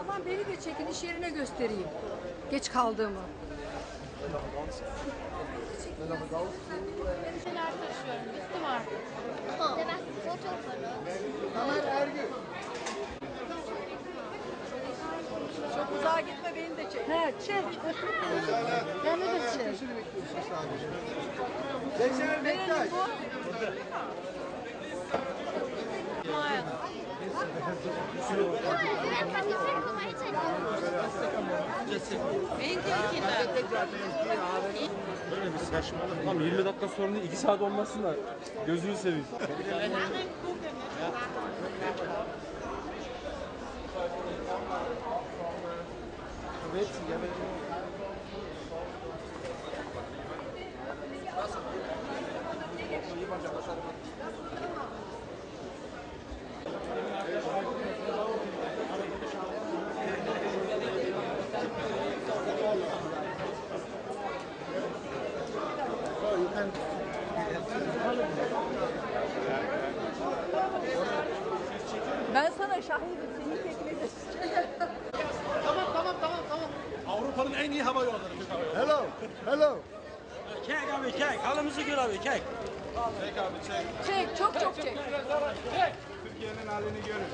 Aman beni de çekin iş yerine göstereyim. Geç kaldığımı. Uzağa gitme beni de çek. He çek. beni de çek. Geçer Bektaş. Böyle bir saçmalık. Tamam 20 dakika sonra değil 2 saat olmasın da gözünü seveyim. Ben sana şahidim seni en iyi hava yolları. Hello. Hello. Kek abi kek. Halımızı gör abi kek. Çek çok çok çek. Türkiye'nin halini görün.